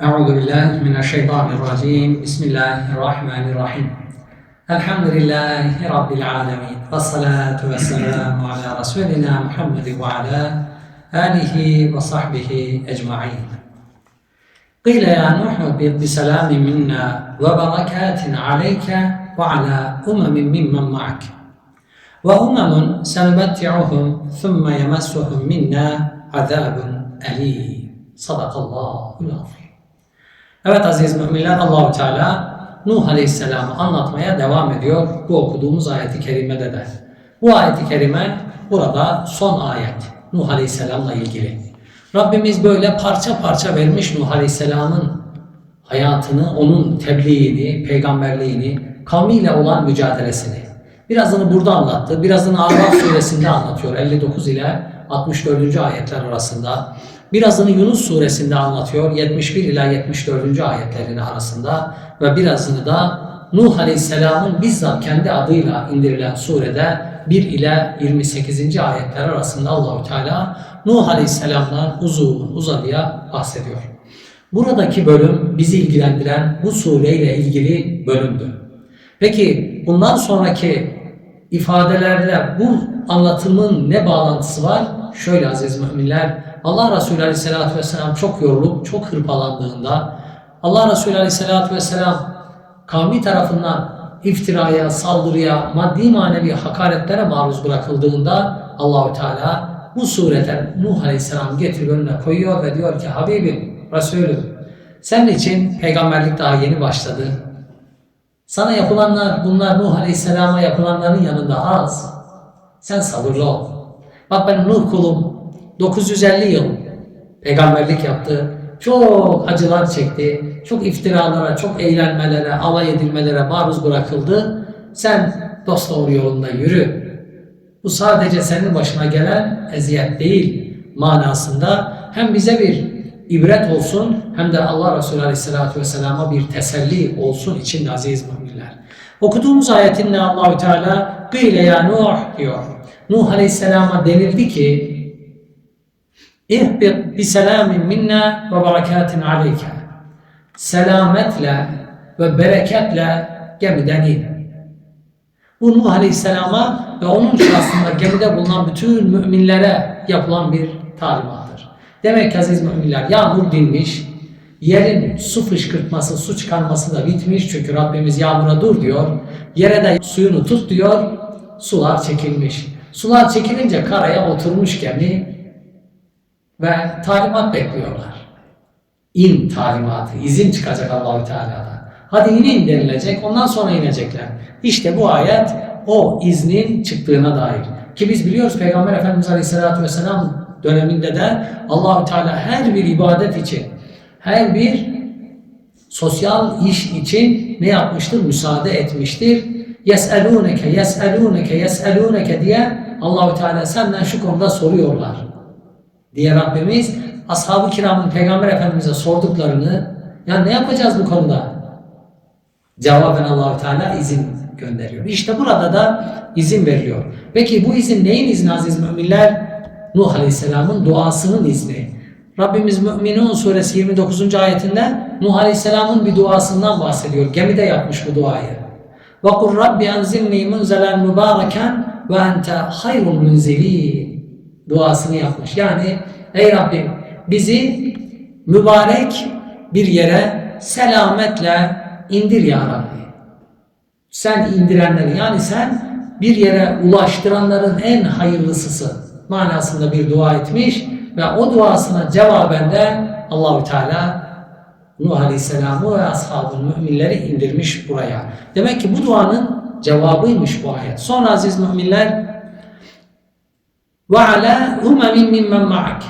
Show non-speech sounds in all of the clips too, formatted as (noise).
أعوذ بالله من الشيطان الرجيم. بسم الله الرحمن الرحيم. الحمد لله رب العالمين. والصلاة والسلام على رسولنا محمد وعلى آله وصحبه أجمعين. قيل يا نوح بسلام منا وبركات عليك وعلى أمم ممن معك. وأمم سنمتعهم ثم يمسهم منا عذاب أليم. صدق الله العظيم. Evet aziz müminler Allahu Teala Nuh Aleyhisselam'ı anlatmaya devam ediyor bu okuduğumuz ayeti kerimede de. Bu ayeti kerime burada son ayet Nuh Aleyhisselam'la ilgili. Rabbimiz böyle parça parça vermiş Nuh Aleyhisselam'ın hayatını, onun tebliğini, peygamberliğini, kavmiyle olan mücadelesini. Birazını burada anlattı, birazını Araf suresinde anlatıyor 59 ile 64. ayetler arasında. Birazını Yunus suresinde anlatıyor 71 ila 74. ayetlerin arasında ve birazını da Nuh Aleyhisselam'ın bizzat kendi adıyla indirilen surede 1 ile 28. ayetler arasında Allahu Teala Nuh Aleyhisselam'dan uzun uzadıya bahsediyor. Buradaki bölüm bizi ilgilendiren bu sureyle ilgili bölümdü. Peki bundan sonraki ifadelerle bu anlatımın ne bağlantısı var? Şöyle aziz müminler, Allah Resulü Aleyhisselatü Vesselam çok yorulup çok hırpalandığında Allah Resulü Aleyhisselatü Vesselam kavmi tarafından iftiraya, saldırıya, maddi manevi hakaretlere maruz bırakıldığında Allahü Teala bu surete Nuh Aleyhisselam getirip önüne koyuyor ve diyor ki Habibim, Resulüm senin için peygamberlik daha yeni başladı. Sana yapılanlar bunlar Nuh Aleyhisselam'a yapılanların yanında az. Sen sabırlı ol. Bak ben Nuh kulum 950 yıl peygamberlik yaptı. Çok acılar çekti. Çok iftiralara, çok eğlenmelere, alay edilmelere maruz bırakıldı. Sen dost doğru yolunda yürü. Bu sadece senin başına gelen eziyet değil manasında hem bize bir ibret olsun hem de Allah Resulü Aleyhisselatü Vesselam'a bir teselli olsun için aziz müminler. Okuduğumuz ayetinle Allahü Teala Gıyle ya Nuh diyor. Nuh Aleyhisselam'a denildi ki İhbit bi selamin minna ve berekatin aleyke. Selametle ve bereketle gemiden in. Bu Nuh Aleyhisselam'a ve onun şahsında gemide bulunan bütün müminlere yapılan bir talimattır. Demek ki aziz müminler yağmur dinmiş, yerin su fışkırtması, su çıkarması da bitmiş çünkü Rabbimiz yağmura dur diyor. Yere de suyunu tut diyor, sular çekilmiş. Sular çekilince karaya oturmuş gemi ve talimat bekliyorlar. İn talimatı, izin çıkacak Allahü Teala'dan. Hadi inin denilecek, ondan sonra inecekler. İşte bu ayet o iznin çıktığına dair. Ki biz biliyoruz Peygamber Efendimiz Aleyhisselatü Vesselam döneminde de Allahü Teala her bir ibadet için, her bir sosyal iş için ne yapmıştır? Müsaade etmiştir. Yes'elûneke, yes'elûneke, yes'elûneke diye Allahü Teala senden şu konuda soruyorlar. Diye Rabbimiz ashab-ı kiramın Peygamber Efendimiz'e sorduklarını ya ne yapacağız bu konuda? Cevaben Allahü Teala izin gönderiyor. İşte burada da izin veriliyor. Peki bu izin neyin izni aziz müminler? Nuh Aleyhisselam'ın duasının izni. Rabbimiz Müminun suresi 29. ayetinde Nuh Aleyhisselam'ın bir duasından bahsediyor. Gemide yapmış bu duayı. Rabbi enzilni munzelen mübareken ve ente hayrul munzilin duasını yapmış. Yani ey Rabbim bizi mübarek bir yere selametle indir ya Rabbi. Sen indirenleri yani sen bir yere ulaştıranların en hayırlısısı manasında bir dua etmiş ve o duasına cevaben de Allahü Teala Nuh Aleyhisselam'ı ve ashabın müminleri indirmiş buraya. Demek ki bu duanın cevabıymış bu ayet. Sonra aziz müminler ve ala umemin mimmen ma'ak.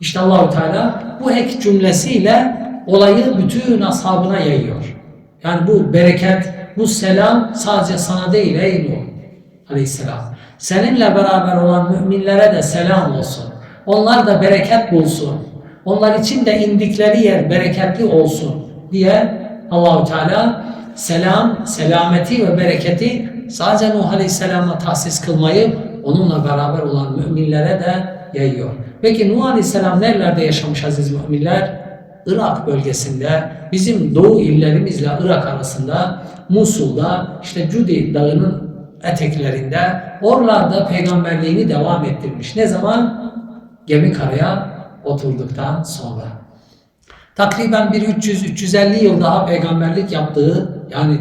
İşte Allahu Teala bu ek cümlesiyle olayı bütün ashabına yayıyor. Yani bu bereket, bu selam sadece sana değil ey Nuh Aleyhisselam. Seninle beraber olan müminlere de selam olsun. Onlar da bereket bulsun. Onlar için de indikleri yer bereketli olsun diye Allahu Teala selam, selameti ve bereketi sadece Nuh Aleyhisselam'a tahsis kılmayı onunla beraber olan müminlere de yayıyor. Peki Nuh Aleyhisselam nerelerde yaşamış aziz müminler? Irak bölgesinde bizim doğu illerimizle Irak arasında Musul'da işte Cudi dağının eteklerinde oralarda peygamberliğini devam ettirmiş. Ne zaman? Gemi karaya oturduktan sonra. Takriben bir 300-350 yıl daha peygamberlik yaptığı yani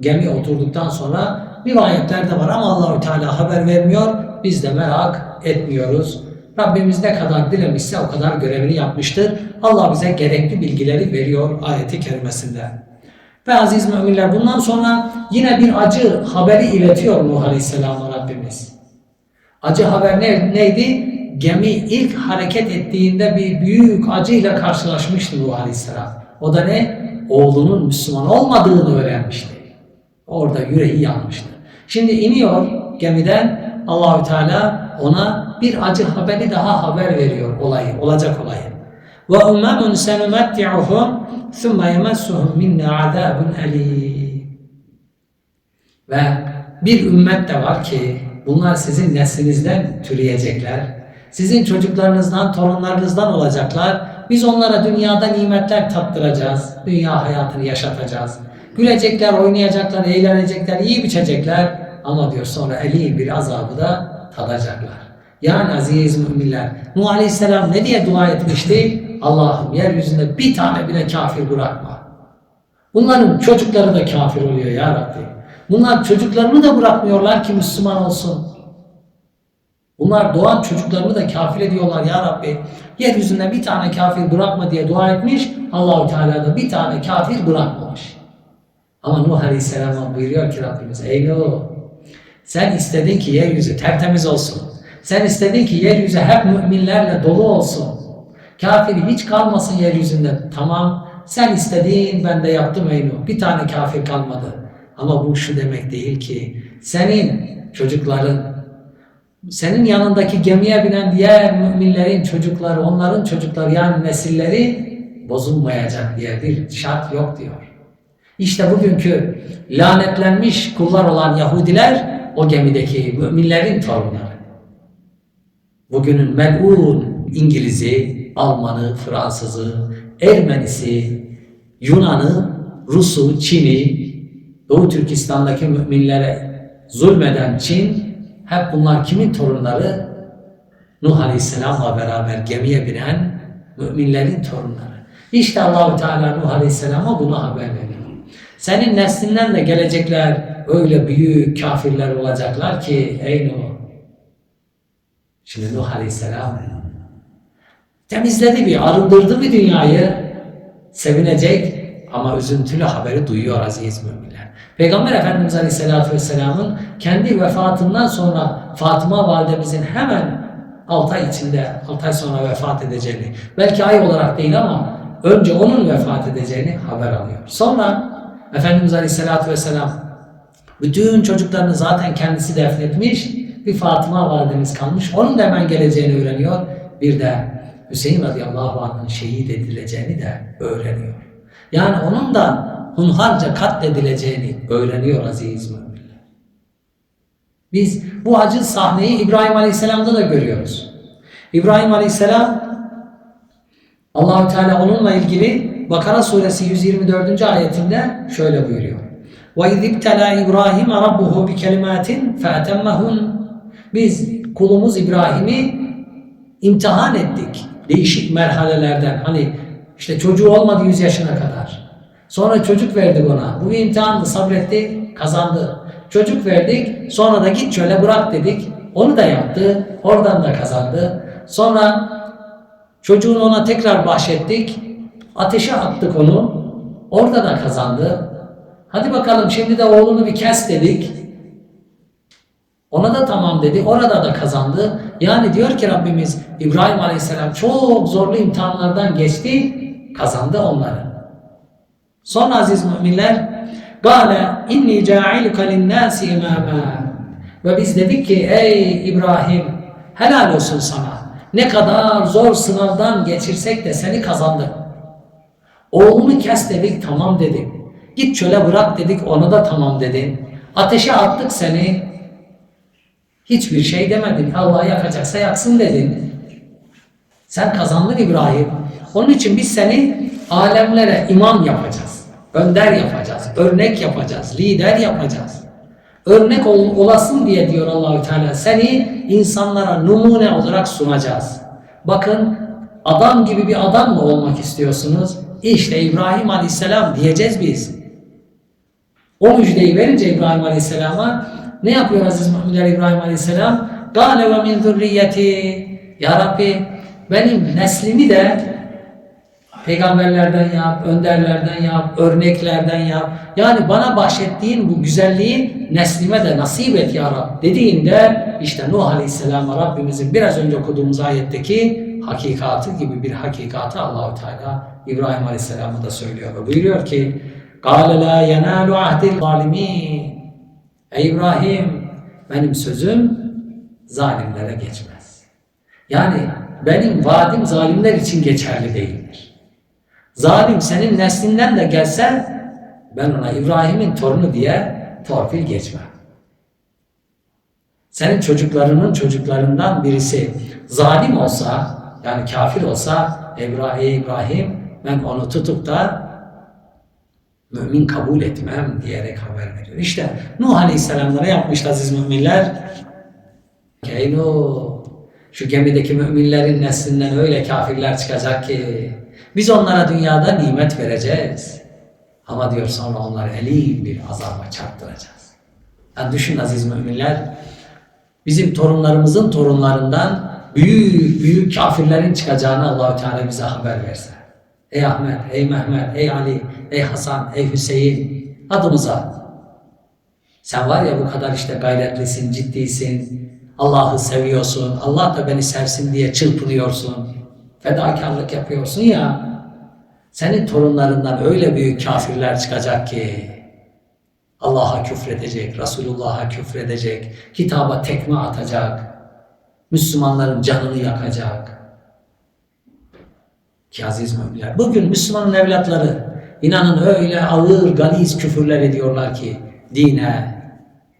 gemi oturduktan sonra rivayetlerde var ama Allahü Teala haber vermiyor. Biz de merak etmiyoruz. Rabbimiz ne kadar dilemişse o kadar görevini yapmıştır. Allah bize gerekli bilgileri veriyor ayeti kerimesinde. Ve aziz müminler bundan sonra yine bir acı haberi iletiyor Nuh Aleyhisselam'a Rabbimiz. Acı haber ne, neydi? Gemi ilk hareket ettiğinde bir büyük acıyla karşılaşmıştı Nuh Aleyhisselam. O da ne? Oğlunun Müslüman olmadığını öğrenmişti. Orada yüreği yanmıştı. Şimdi iniyor gemiden Allahü Teala ona bir acı haberi daha haber veriyor olayı, olacak olayı. Ve ummemun senumetti'uhum thumma yemessuhum minna azabun alim. Ve bir ümmet de var ki bunlar sizin neslinizden türeyecekler. Sizin çocuklarınızdan, torunlarınızdan olacaklar. Biz onlara dünyada nimetler tattıracağız. Dünya hayatını yaşatacağız. Gülecekler, oynayacaklar, eğlenecekler, iyi biçecekler. Ama diyor sonra eli bir azabı da tadacaklar. Yani aziz müminler, Nuh Aleyhisselam ne diye dua etmişti? Allah'ım yeryüzünde bir tane bile kafir bırakma. Bunların çocukları da kafir oluyor ya Rabbi. Bunlar çocuklarını da bırakmıyorlar ki Müslüman olsun. Bunlar doğan çocuklarını da kafir ediyorlar ya Rabbi. Yeryüzünde bir tane kafir bırakma diye dua etmiş. Allahu Teala da bir tane kafir bırakmamış. Ama Nuh Aleyhisselam'a buyuruyor ki Rabbimiz ey Nuh sen istedin ki yeryüzü tertemiz olsun. Sen istedin ki yeryüzü hep müminlerle dolu olsun. Kafir hiç kalmasın yeryüzünde. Tamam sen istediğin ben de yaptım ey Nuh. Bir tane kafir kalmadı. Ama bu şu demek değil ki senin çocukların senin yanındaki gemiye binen diğer müminlerin çocukları, onların çocukları yani nesilleri bozulmayacak diye bir şart yok diyor. İşte bugünkü lanetlenmiş kullar olan Yahudiler o gemideki müminlerin torunları. Bugünün melun İngiliz'i, Almanı, Fransızı, Ermenisi, Yunan'ı, Rus'u, Çin'i, Doğu Türkistan'daki müminlere zulmeden Çin, hep bunlar kimin torunları? Nuh Aleyhisselam'la beraber gemiye binen müminlerin torunları. İşte Allahu Teala Nuh Aleyhisselam'a bunu haber veriyor. Senin neslinden de gelecekler öyle büyük kafirler olacaklar ki ey Nuh. Şimdi Nuh Aleyhisselam temizledi bir, arındırdı bir dünyayı. Sevinecek ama üzüntülü haberi duyuyor aziz müminler. Peygamber Efendimiz Aleyhisselatü Vesselam'ın kendi vefatından sonra Fatıma validemizin hemen 6 ay içinde, 6 ay sonra vefat edeceğini, belki ay olarak değil ama önce onun vefat edeceğini haber alıyor. Sonra Efendimiz Aleyhisselatü Vesselam bütün çocuklarını zaten kendisi defnetmiş, bir Fatıma validemiz kalmış, onun da hemen geleceğini öğreniyor. Bir de Hüseyin radıyallahu anh'ın şehit edileceğini de öğreniyor. Yani onun da hunharca katledileceğini öğreniyor aziz müminler. Biz bu acı sahneyi İbrahim Aleyhisselam'da da görüyoruz. İbrahim Aleyhisselam Allahü Teala onunla ilgili Bakara suresi 124. ayetinde şöyle buyuruyor. وَاِذْ اِبْتَلَى İbrahim رَبُّهُ بِكَلِمَاتٍ فَاَتَمَّهُنْ Biz kulumuz İbrahim'i imtihan ettik. Değişik merhalelerden. Hani işte çocuğu olmadı 100 yaşına kadar. Sonra çocuk verdik ona. Bu bir imtihandı. Sabretti, kazandı. Çocuk verdik. Sonra da git çöle bırak dedik. Onu da yaptı. Oradan da kazandı. Sonra çocuğunu ona tekrar bahşettik. Ateşe attık onu. Orada da kazandı. Hadi bakalım şimdi de oğlunu bir kes dedik. Ona da tamam dedi. Orada da kazandı. Yani diyor ki Rabbimiz İbrahim Aleyhisselam çok zorlu imtihanlardan geçti. Kazandı onları. Sonra aziz müminler Gale inni ca'iluka linnâsi imâmâ Ve biz dedik ki ey İbrahim helal olsun sana. Ne kadar zor sınavdan geçirsek de seni kazandık. Oğlunu kes dedik tamam dedik. Git çöle bırak dedik onu da tamam dedin. Ateşe attık seni. Hiçbir şey demedin. Allah yakacaksa yaksın dedin. Sen kazandın İbrahim. Onun için biz seni alemlere imam yapacağız. Önder yapacağız. Örnek yapacağız. Lider yapacağız. Örnek ol, olasın diye diyor Allahü Teala. Seni insanlara numune olarak sunacağız. Bakın adam gibi bir adam mı olmak istiyorsunuz? İşte İbrahim Aleyhisselam diyeceğiz biz. O müjdeyi verince İbrahim Aleyhisselam'a ne yapıyor aziz müminler İbrahim Aleyhisselam? Gâle ve min zürriyeti Ya Rabbi benim neslimi de peygamberlerden yap, önderlerden yap, örneklerden yap. Yani bana bahşettiğin bu güzelliği neslime de nasip et ya Rab dediğinde işte Nuh Aleyhisselam'a Rabbimizin biraz önce okuduğumuz ayetteki hakikatı gibi bir hakikatı Allahu Teala İbrahim Aleyhisselam'a da söylüyor ve buyuruyor ki قَالَ لَا يَنَالُ عَهْدِ الظَّالِمِينَ Ey İbrahim benim sözüm zalimlere geçmez. Yani benim vaadim zalimler için geçerli değildir. Zalim senin neslinden de gelse ben ona İbrahim'in torunu diye torpil geçmem. Senin çocuklarının çocuklarından birisi zalim olsa yani kafir olsa İbrahim, İbrahim ben onu tutup da mümin kabul etmem diyerek haber veriyor. İşte Nuh Aleyhisselam'lara yapmış aziz müminler. Ey Nuh, şu gemideki müminlerin neslinden öyle kafirler çıkacak ki biz onlara dünyada nimet vereceğiz. Ama diyor sonra onları elim bir azaba çarptıracağız. Yani düşün aziz müminler, bizim torunlarımızın torunlarından büyük büyük kafirlerin çıkacağını Allahü Teala bize haber verse. Ey Ahmet, ey Mehmet, ey Ali, ey Hasan, ey Hüseyin adımıza. Sen var ya bu kadar işte gayretlisin, ciddisin, Allah'ı seviyorsun, Allah da beni sevsin diye çırpınıyorsun, fedakarlık yapıyorsun ya, senin torunlarından öyle büyük kafirler çıkacak ki, Allah'a küfredecek, Resulullah'a küfredecek, kitaba tekme atacak, Müslümanların canını yakacak. Ki aziz müminler, bugün Müslümanın evlatları inanın öyle ağır, galiz küfürler ediyorlar ki dine,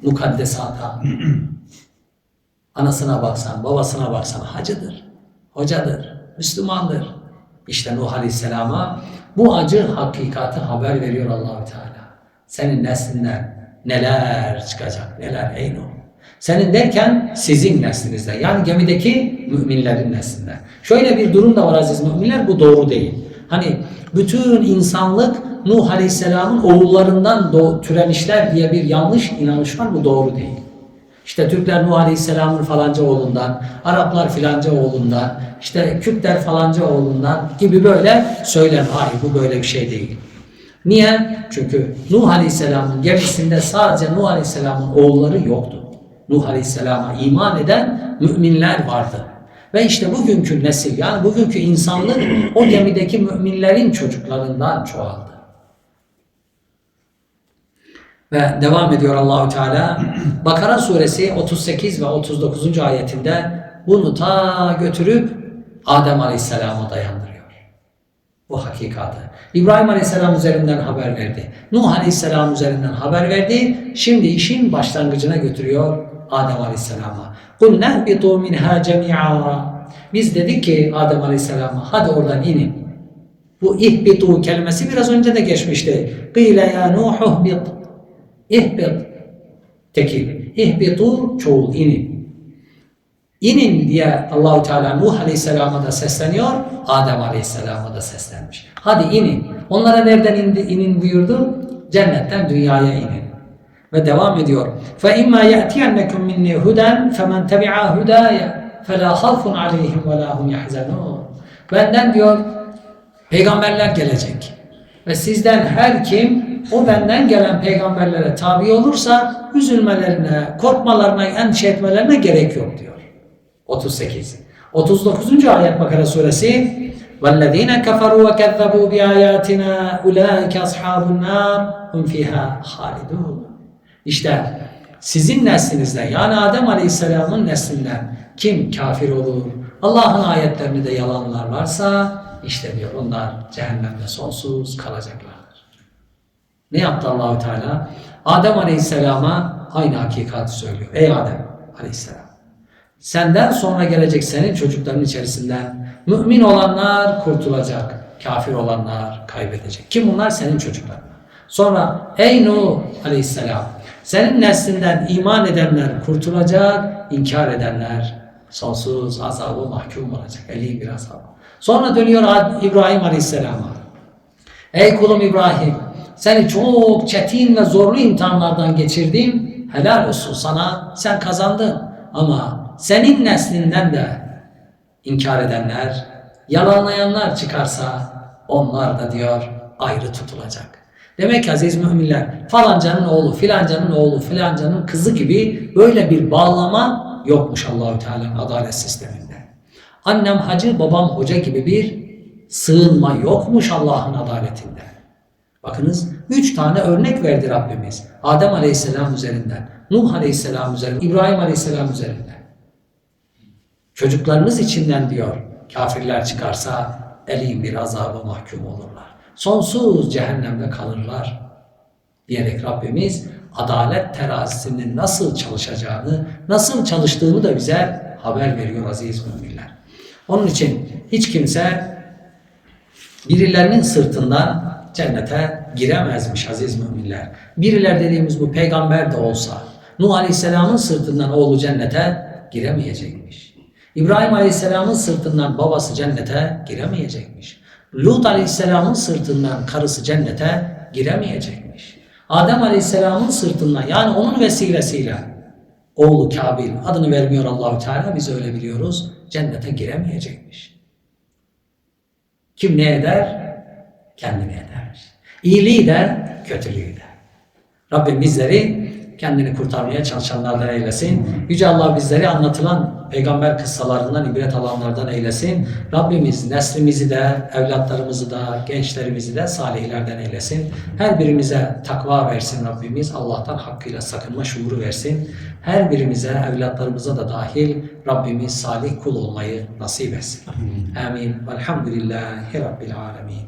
mukaddesata. (clears throat) Anasına baksan, babasına baksan hacıdır, hocadır, Müslümandır. İşte Nuh Aleyhisselam'a bu acı hakikati haber veriyor Allahü Teala. Senin neslinden neler çıkacak, neler ey Nuh. Senin derken sizin neslinizde yani gemideki müminlerin neslinde. Şöyle bir durum da var aziz müminler bu doğru değil. Hani bütün insanlık Nuh Aleyhisselam'ın oğullarından türemişler diye bir yanlış inanış var bu doğru değil. İşte Türkler Nuh Aleyhisselam'ın falanca oğlundan, Araplar filanca oğlundan, işte Kürtler falanca oğlundan gibi böyle söyler. Hayır bu böyle bir şey değil. Niye? Çünkü Nuh Aleyhisselam'ın gemisinde sadece Nuh Aleyhisselam'ın oğulları yoktu. Nuh Aleyhisselam'a iman eden müminler vardı. Ve işte bugünkü nesil yani bugünkü insanlık o gemideki müminlerin çocuklarından çoğaldı. Ve devam ediyor Allahü Teala. Bakara suresi 38 ve 39. ayetinde bunu ta götürüp Adem Aleyhisselam'a dayandırıyor. Bu hakikatı. İbrahim Aleyhisselam üzerinden haber verdi. Nuh Aleyhisselam üzerinden haber verdi. Şimdi işin başlangıcına götürüyor Adem Aleyhisselam'a. قُلْ نَهْبِطُوا مِنْهَا جَمِيعًا Biz dedik ki Adem Aleyhisselam'a hadi oradan inin. Bu ihbitu kelimesi biraz önce de geçmişti. Qile ya Nuh ihbit. İhbit. Tekil. İhbitu çoğul inin. İnin diye Allahu Teala Nuh Aleyhisselam'a da sesleniyor, Adem Aleyhisselam'a da seslenmiş. Hadi inin. Onlara nereden indi, inin buyurdu? Cennetten dünyaya inin. Ve devam ediyor. فَاِمَّا يَأْتِيَنَّكُمْ مِنِّي هُدًا فَمَنْ تَبِعَ هُدَايَ فَلَا خَوْفٌ عَلَيْهِمْ وَلَا هُمْ يَحْزَنُونَ Benden diyor peygamberler gelecek. Ve sizden her kim o benden gelen peygamberlere tabi olursa üzülmelerine, korkmalarına, endişe etmelerine gerek yok diyor. 38. 39. ayet Bakara suresi وَالَّذ۪ينَ كَفَرُوا وَكَذَّبُوا بِآيَاتِنَا اُولَٰئِكَ أَصْحَابُ النَّارِ هُمْ فِيهَا خَالِدُونَ işte sizin neslinizde yani Adem Aleyhisselam'ın neslinden kim kafir olur, Allah'ın ayetlerini de yalanlarlarsa işte diyor onlar cehennemde sonsuz kalacaklardır. Ne yaptı Allahü Teala? Adem Aleyhisselam'a aynı hakikati söylüyor. Ey Adem Aleyhisselam. Senden sonra gelecek senin çocukların içerisinden mümin olanlar kurtulacak. kafir olanlar kaybedecek. Kim bunlar? Senin çocukların. Sonra ey Nuh aleyhisselam senin neslinden iman edenler kurtulacak, inkar edenler sonsuz azabı mahkum olacak. Eli bir azab. Sonra dönüyor İbrahim aleyhisselama. Ey kulum İbrahim seni çok çetin ve zorlu imtihanlardan geçirdim. Helal olsun sana sen kazandın. Ama senin neslinden de inkar edenler, yalanlayanlar çıkarsa onlar da diyor ayrı tutulacak. Demek ki aziz müminler falancanın oğlu, filancanın oğlu, filancanın kızı gibi böyle bir bağlama yokmuş Allahü Teala'nın adalet sisteminde. Annem hacı, babam hoca gibi bir sığınma yokmuş Allah'ın adaletinde. Bakınız üç tane örnek verdi Rabbimiz. Adem Aleyhisselam üzerinden, Nuh Aleyhisselam üzerinden, İbrahim Aleyhisselam üzerinden. Çocuklarınız içinden diyor kafirler çıkarsa elin bir azaba mahkum olurlar. Sonsuz cehennemde kalırlar diyerek Rabbimiz adalet terazisinin nasıl çalışacağını, nasıl çalıştığını da bize haber veriyor aziz müminler. Onun için hiç kimse birilerinin sırtından cennete giremezmiş aziz müminler. Biriler dediğimiz bu peygamber de olsa Nuh Aleyhisselam'ın sırtından oğlu cennete giremeyecekmiş. İbrahim Aleyhisselam'ın sırtından babası cennete giremeyecekmiş. Lut Aleyhisselam'ın sırtından karısı cennete giremeyecekmiş. Adem Aleyhisselam'ın sırtından yani onun vesilesiyle oğlu Kabil adını vermiyor Allahü Teala biz öyle biliyoruz cennete giremeyecekmiş. Kim ne eder? Kendini edermiş. İyiliği de, kötülüğü de. Rabbim bizleri kendini kurtarmaya çalışanlardan eylesin. Yüce Allah bizleri anlatılan peygamber kıssalarından ibret alanlardan eylesin. Rabbimiz neslimizi de, evlatlarımızı da, gençlerimizi de salihlerden eylesin. Her birimize takva versin Rabbimiz. Allah'tan hakkıyla sakınma şuuru versin. Her birimize, evlatlarımıza da dahil Rabbimiz salih kul olmayı nasip etsin. Amin. Velhamdülillahi Rabbil alemin.